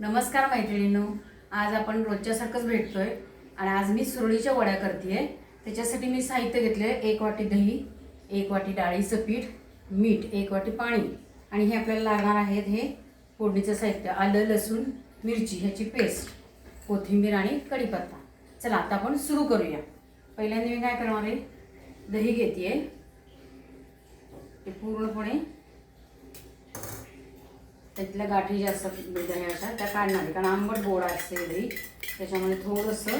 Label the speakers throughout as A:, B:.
A: नमस्कार मैत्रिणींनो आज आपण रोजच्यासारखंच भेटतोय आणि आज मी सुरळीच्या वड्या करते त्याच्यासाठी मी साहित्य घेतलं आहे एक वाटी दही एक वाटी डाळीचं पीठ मीठ एक वाटी पाणी. आणि हे आपल्याला लागणार आहेत हे फोडणीचं साहित्य आलं लसूण मिरची ह्याची पेस्ट कोथिंबीर आणि कढीपत्ता. चला आता आपण सुरू करूया. पहिल्यांदा मी काय करणार आहे? दही घेते ते पूर्णपणे त्यातल्या गाठी ज्या असतात दह्याच्या त्या काढणार आहे. कारण आंबट गोड असते ही त्याच्यामध्ये थोडंसं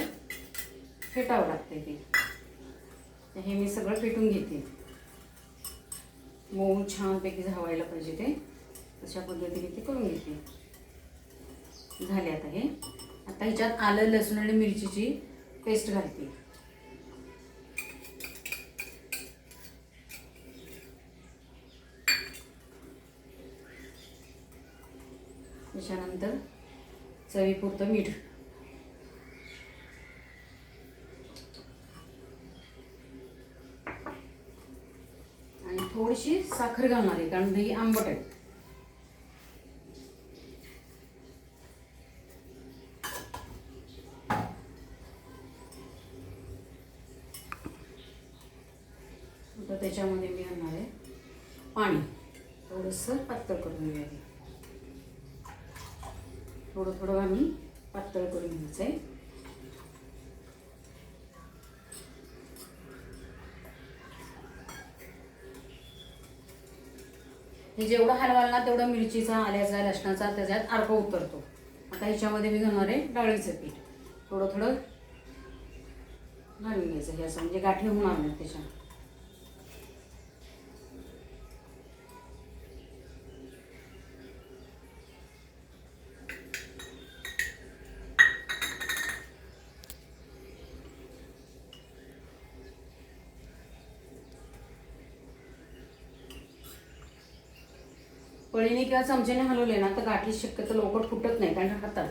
A: फेटावं लागते ते. हे मी सगळं फेटून घेते. मऊ छानपैकी झावायला पाहिजे ते. तशा पद्धतीने ते करून घेते. झाले आता हे. आता ह्याच्यात आलं लसूण आणि मिरचीची पेस्ट घालते. चवीपुरतं मीठ. आणि थोडीशी साखर घालणार आहे कारण दही आंबट आहे. त्याच्यामध्ये मी आणणार आहे पाणी. थोडंसं पातळ करून घ्यायला थोडं थोडं आम्ही पातळ करून घ्यायचं आहे हे जेवढं हलवाल ना तेवढं मिरचीचा आल्याचा लसणाचा त्याच्यात अर्क उतरतो. आता ह्याच्यामध्ये मी घालणार आहे डाळीचं पीठ. थोडं थोडं घालून घ्यायचं. हे असं म्हणजे गाठी होणार नाही त्याच्या. पळीने किंवा चमच्याने हलवले ना तर गाठी शक्यतो लवकर फुटत नाही कारण हातात.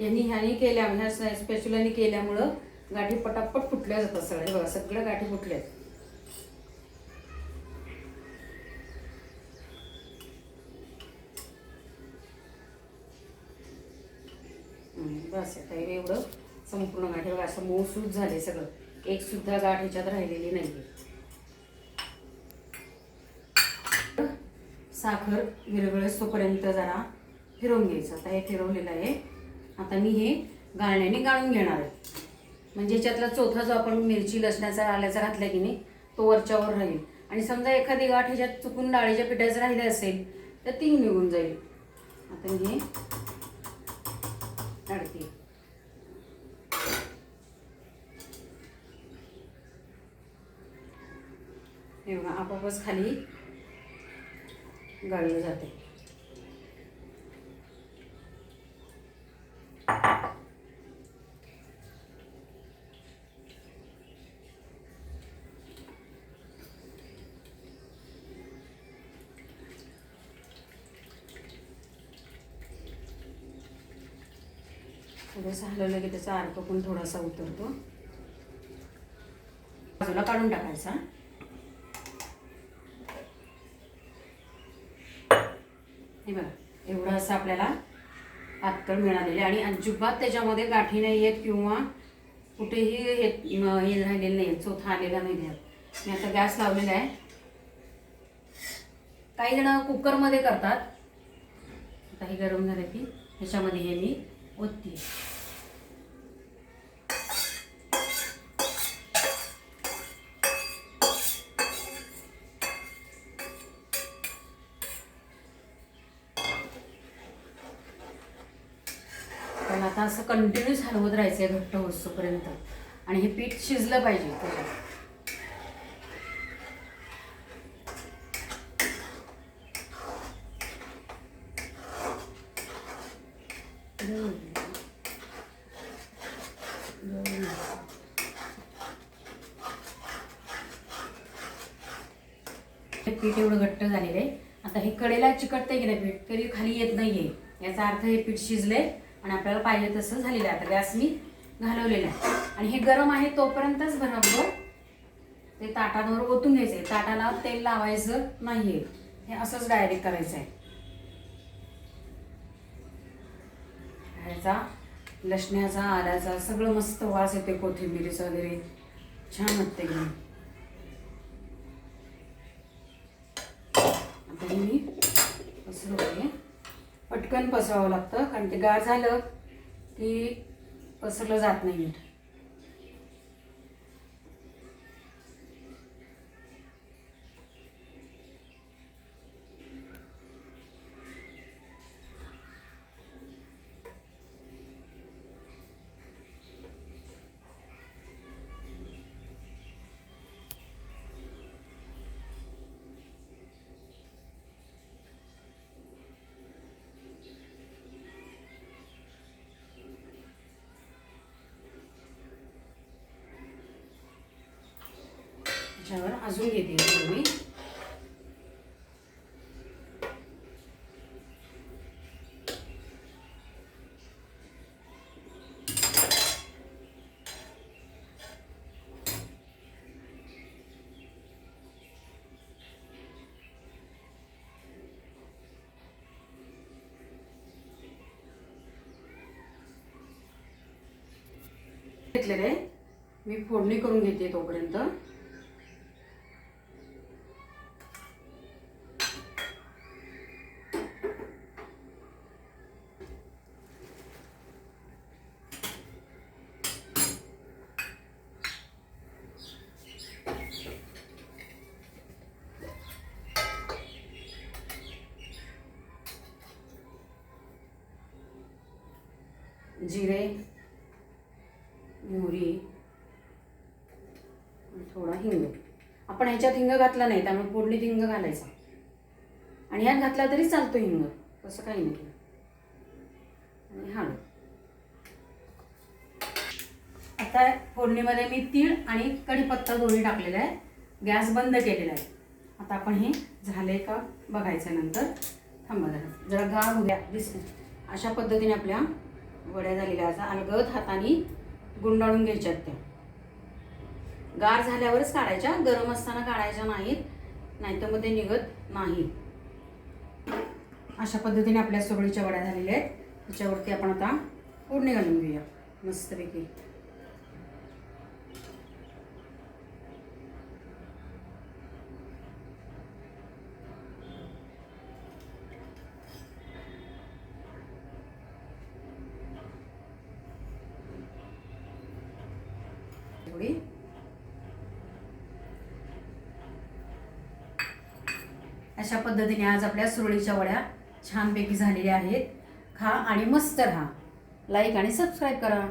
A: यांनी ह्यानी केल्या ह्या स्पेशलानी केल्यामुळं गाठी पटापट फुटल्या जातात सगळ्या बघा सगळ्या गाठी फुटल्या बस आता एवढं संपूर्ण गाठी बघा असं मऊसूत झाले सगळं. एक सुद्धा गाठ ह्याच्यात राहिलेली नाही साखर विरघळेस तोपर्यंत जरा फिरवून घ्यायचं. आता हे फिरवलेलं आहे. आता मी हे गाळण्याने गाळून घेणार आहे. म्हणजे ह्याच्यातला चौथा जो आपण मिरची लसणाचा आल्याचा घातला की नाही तो वरच्यावर राहील. आणि समजा एखादी गाठ ह्याच्यात चुकून डाळीच्या पिठाचं राहिलं असेल तर ती निघून जाईल. आता मी हे काढते. एवढा बघा आपोआपच खाली गाळलं जाते थोडंसं हलवलं की त्याचा अर्क पण थोडासा उतरतो. बाजूला काढून टाकायचा. हे बघा एवढं असं आपल्याला पातळ मिळालेलं आणि अजिबात त्याच्यामध्ये गाठी नाही आहेत किंवा कुठेही हे हे राहिलेलं नाही चोथा आलेला नाही आहे मी आता गॅस लावलेला आहे. काही जण कुकरमध्ये करतात. आता हे गरम झालं की ह्याच्यामध्ये हे मी ओतते पण आता असं कंटिन्यूस हलवत राहायचं आहे घट्ट होईपर्यंत आणि हे पीठ शिजलं पाहिजे त्याच्यात. पीठ एवढं घट्ट झालेलं आहे. आता हे कडेला चिकटतंय की नाही पीठ तरी खाली येत नाहीये. याचा अर्थ हे पीठ शिजले आणि आपल्याला पाहिजे तसं झालेलं आहे. आता गॅस मी घालवलेला आहे. आणि हे गरम आहे तोपर्यंतच बरोबर ते ताटांवर ओतून घ्यायचंय. ताटाला तेल लावायचं नाहीये. हे असंच डायरेक्ट करायचं आहे ह्याचा लसण्याचा आल्याचा सगळं मस्त वास येते कोथिंबिरीचा वगैरे. छान वाटते घेऊन आता हे मी पसरवते पटकन पसरावं लागतं कारण ते गार झालं की पसरलं जात नाही मीठ ह्याच्यावर अजून घेते मी घेतलेलं आहे. मी फोडणी करून घेते तोपर्यंत. जिरे मोहरी थोडा हिंग. आपण ह्याच्यात हिंग घातला नाही त्यामुळे फोडणीत हिंग घालायचा. आणि ह्यात घातला तरी चालतो हिंग. तसं काही नाही. आणि हळद. आता फोडणीमध्ये मी तीळ आणि कढीपत्ता दोन्ही टाकलेला आहे. गॅस बंद केलेला आहे. आता आपण हे झाले का बघायचं नंतर. थांबा जरा. जरा गार उद्या द्या. दिसते अशा पद्धतीने आपल्या वड्या झालेल्या असा अलगद हाताने गुंडाळून घ्यायच्यात त्या. गार झाल्यावरच काढायच्या गरम असताना काढायच्या नाहीत नाहीतर मग ते निघत नाही. अशा पद्धतीने आपल्या सोबळीच्या वड्या झालेल्या आहेत. त्याच्यावरती आपण आता फोडणी घालून घेऊया. मस्तपैकी. थोडी अशा पद्धतीने आज आपल्या सुरळीच्या वड्या छानपैकी झालेल्या आहेत. खा आणि मस्त राहा. लाईक आणि सबस्क्राईब करा.